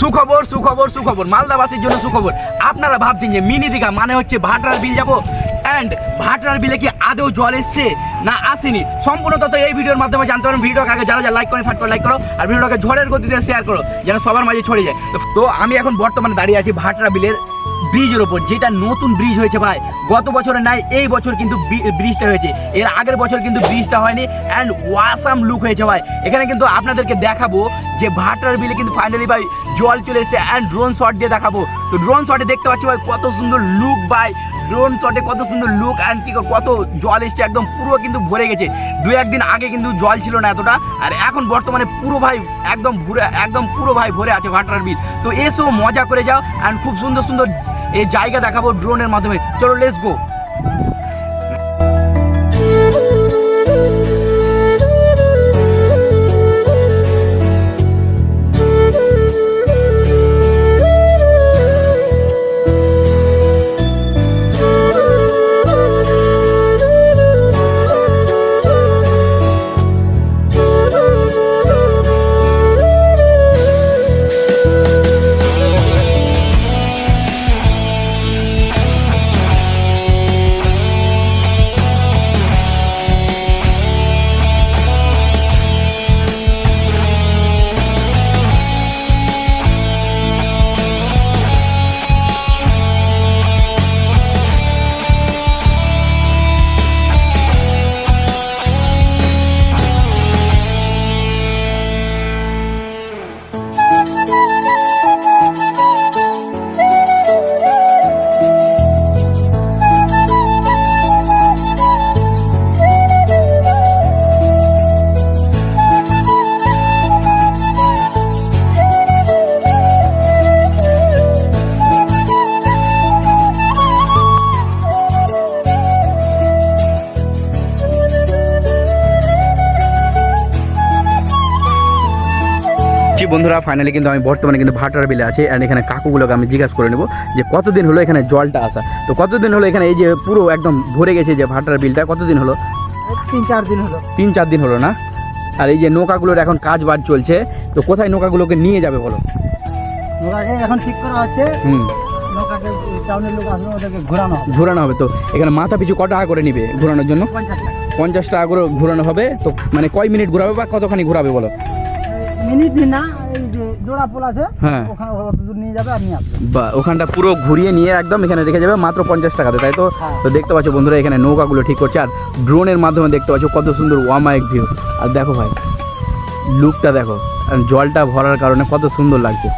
সুখবর সুখবর সুখবর। মালদাবাসীর জন্য সুখবর। আপনারা ভাবছেন যে মিনি দীঘা মানে হচ্ছে ভাটরার বিল যাব? অ্যান্ড ভাটরার বিলে কি আদৌ জল এসছে? না, আসেনি। সম্পূর্ণ তথ্য এই ভিডিওর মাধ্যমে জানতে পারেন ভিডিওকে আগে যারা যারা লাইক করেন ফাট করে লাইক করো। আর ভিডিওটাকে ঝড়ের গতিতে শেয়ার করো, যেন সবার মাঝে ছড়ে যায়। তো আমি এখন বর্তমানে দাঁড়িয়ে আছি ভাটরা বিলের ব্রিজের ওপর যেটা নতুন ব্রিজ হয়েছে ভাই, গত বছরে নাই, এই বছর কিন্তু ব্রিজটা হয়েছে। এর আগের বছর কিন্তু ব্রিজটা হয়নি। অ্যান্ড ওয়াসাম লুক হয়েছে ভাই। এখানে কিন্তু আপনাদেরকে দেখাবো যে ভাটার বিলে কিন্তু ফাইনালি ভাই জল চলে এসেছে অ্যান্ড ড্রোন শট দিয়ে দেখাবো। তো ড্রোন শটে দেখতে পাচ্ছি ভাই কত সুন্দর লুক ভাই। ড্রোন শটে কত সুন্দর লুক অ্যান্ড কি কত জল এসছে একদম পুরো কিন্তু ভরে গেছে। দু একদিন আগে কিন্তু জল ছিল না এতটা। আর এখন বর্তমানে পুরো ভাই একদম ভরে, একদম পুরো ভাই ভরে আছে ভাটার বিল। তো এসো, মজা করে যাও অ্যান্ড খুব সুন্দর সুন্দর এই জায়গা দেখাবো ড্রোনের মাধ্যমে। চলো লেটস গো বন্ধুরা ফাইনালি কিন্তু আমি বর্তমানে কিন্তু ভাটার বিলে আছি অ্যান্ড এখানে কাকুগুলোকে আমি জিজ্ঞাসা করে নেব যে কতদিন হলো এখানে জলটা আসা। তো কতদিন হলো এখানে এই যে পুরো একদম ভরে গেছে যে ভাটার বিলটা? কতদিন হলো? তিন চার দিন হলো। তিন চার দিন হলো না? আর এই যে নৌকাগুলোর এখন কাজ বাজ চলছে তো কোথায় নৌকাগুলোকে নিয়ে যাবে বলো? নৌকাকে এখন ঠিক করা হচ্ছে। হুম। ঘোরানো হবে। তো? এখানে মাথা পিছু ক টাকা করে নিবে ঘোরানোর জন্য? পঞ্চাশ টাকা করে ঘোরানো হবে তো মানে কয় মিনিট ঘোরাবে বা কতখানি ঘোরাবে বলো? মিনিট না এই যে জোড়া পোল আছে হ্যাঁ। ওখানে নিয়ে যাবে বা ওখানটা পুরো ঘুরিয়ে নিয়ে একদম এখানে রেখে যাবে মাত্র পঞ্চাশ টাকাতে তাই তো হ্যাঁ। তো দেখতে পাচ্ছ বন্ধুরা এখানে নৌকাগুলো ঠিক করছে আর ড্রোনের মাধ্যমে দেখতে পাচ্ছ কত সুন্দর ভিউ আর দেখো ভাই লুকটা দেখো জলটা ভরার কারণে কত সুন্দর লাগছে